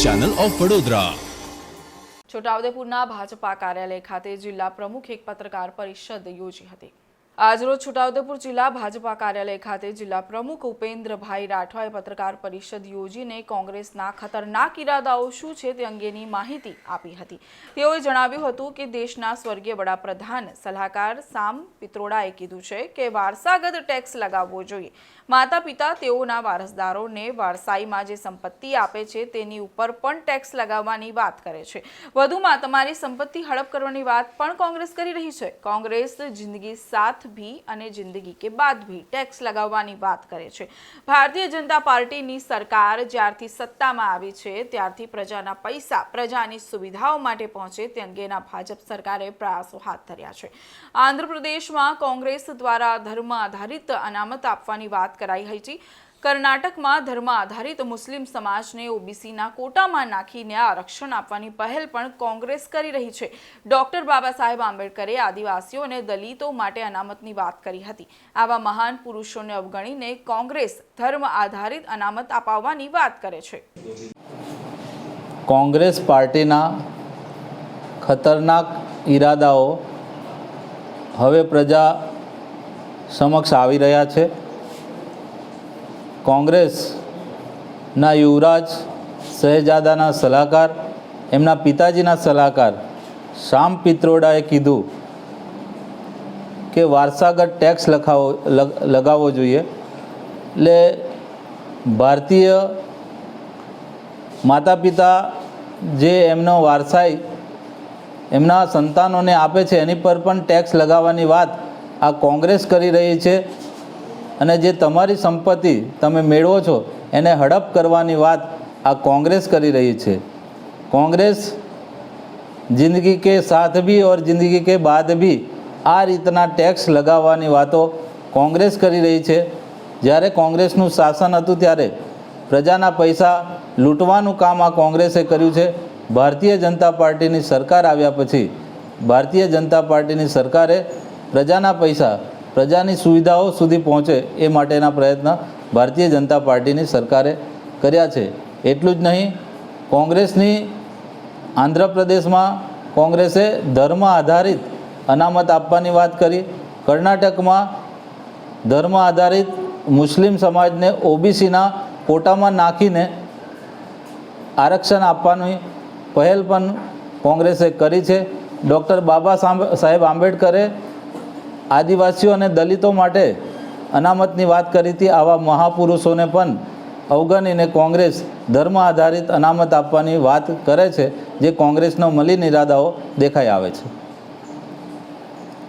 Channel of Vadodara. છોટાઉદેપુરના Bhajpa કાર્યાલય ખાતે જિલ્લા પ્રમુખ એક પત્રકાર પરિષદ યોજી હતી. આજરોજ છોટાઉદેપુર જિલ્લા ભાજપા કાર્યાલય ખાતે જિલ્લા પ્રમુખ ઉપેન્દ્રભાઈ રાઠવાએ પત્રકાર પરિષદ યોજીને કોંગ્રેસના ખતરનાક ઇરાદાઓ શું છે તે અંગેની માહિતી આપી હતી. તેઓએ જણાવ્યું હતું કે દેશના સ્વર્ગીય વડાપ્રધાન સલાહકાર સામ પિત્રોડાએ કીધું છે કે વારસાગત ટેક્સ લગાવવો જોઈએ. માતા પિતા તેઓના વારસદારોને વારસાઈમાં જે સંપત્તિ આપે છે તેની ઉપર પણ ટેક્સ લગાવવાની વાત કરે છે. વધુમાં તમારી સંપત્તિ હડપ કરવાની વાત પણ કોંગ્રેસ કરી રહી છે. કોંગ્રેસ જિંદગી સાથ ભી અને જિંદગી કે બાદ ભી ટેક્સ લગાવવાની વાત કરે છે. ભારતીય જનતા પાર્ટીની સરકાર જ્યારથી સત્તામાં આવી છે, ત્યારથી પ્રજાના પૈસા પ્રજાની સુવિધાઓ માટે પહોંચે તે અંગેના ભાજપ સરકારે પ્રયાસો હાથ ધર્યા છે. આંધ્રપ્રદેશમાં કોંગ્રેસ દ્વારા ધર્મ આધારિત અનામત આપવાની વાત કરાઈ હતી. કર્ણાટકમાં ધર્મ આધારિત મુસ્લિમ સમાજને ઓબીસીના કોટામાં નાખીને આરક્ષણ આપવાની પહેલ પણ કોંગ્રેસ કરી રહી છે. ડોક્ટર બાબા સાહેબ આંબેડકરે આદિવાસીઓ અને દલિતો માટે અનામતની વાત કરી હતી. આવા મહાન પુરુષોને અવગણીને કોંગ્રેસ ધર્મ આધારિત અનામત અપાવવાની વાત કરે છે. કોંગ્રેસ પાર્ટીના ખતરનાક ઈરાદાઓ હવે પ્રજા સમક્ષ આવી રહ્યા છે. કોંગ્રેસના યુવરાજ, શહેજાદાના સલાહકાર, એમના પિતાજીના સલાહકાર શામ પિત્રોડાએ કીધું કે વારસાગત ટેક્સ લખાવો લગાવવો જોઈએ. એટલે ભારતીય માતા પિતા જે એમનો વારસાઈ એમના સંતાનોને આપે છે, એની પર પણ ટેક્સ લગાવવાની વાત આ કોંગ્રેસ કરી રહી છે. અને જે તમારી સંપત્તિ તમે મેળવો છો, એને હડપ કરવાની વાત આ કોંગ્રેસ કરી રહી છે. કોંગ્રેસ જિંદગી કે સાથ ભી ઓર જિંદગી કે બાદ ભી આ રીતના ટેક્સ લગાવવાની વાતો કોંગ્રેસ કરી રહી છે. જ્યારે કોંગ્રેસનું શાસન હતું ત્યારે પ્રજાના પૈસા લૂંટવાનું કામ આ કોંગ્રેસે કર્યું છે. ભારતીય જનતા પાર્ટીની સરકાર આવ્યા પછી ભારતીય જનતા પાર્ટીની સરકારે પ્રજાના પૈસા પ્રજાની સુવિધાઓ સુધી પહોંચે એ માટેના પ્રયત્ન ભારતીય જનતા પાર્ટીની સરકારે કર્યા છે. એટલું જ નહીં, કોંગ્રેસની આંધ્રપ્રદેશમાં કોંગ્રેસે ધર્મ આધારિત અનામત આપવાની વાત કરી. કર્ણાટકમાં ધર્મ આધારિત મુસ્લિમ સમાજને ઓબીસીના કોટામાં નાખીને આરક્ષણ આપવાની પહેલ પણ કોંગ્રેસે કરી છે. ડૉક્ટર બાબા સાહેબ આંબેડકરે આદિવાસીઓ અને દલિતો માટે અનામતની વાત કરી હતી. આવા મહાપુરુષોને પણ અવગણીને કોંગ્રેસ ધર્મ આધારિત અનામત આપવાની વાત કરે છે. જે કોંગ્રેસનો મલિન ઇરાદાઓ દેખાઈ આવે છે.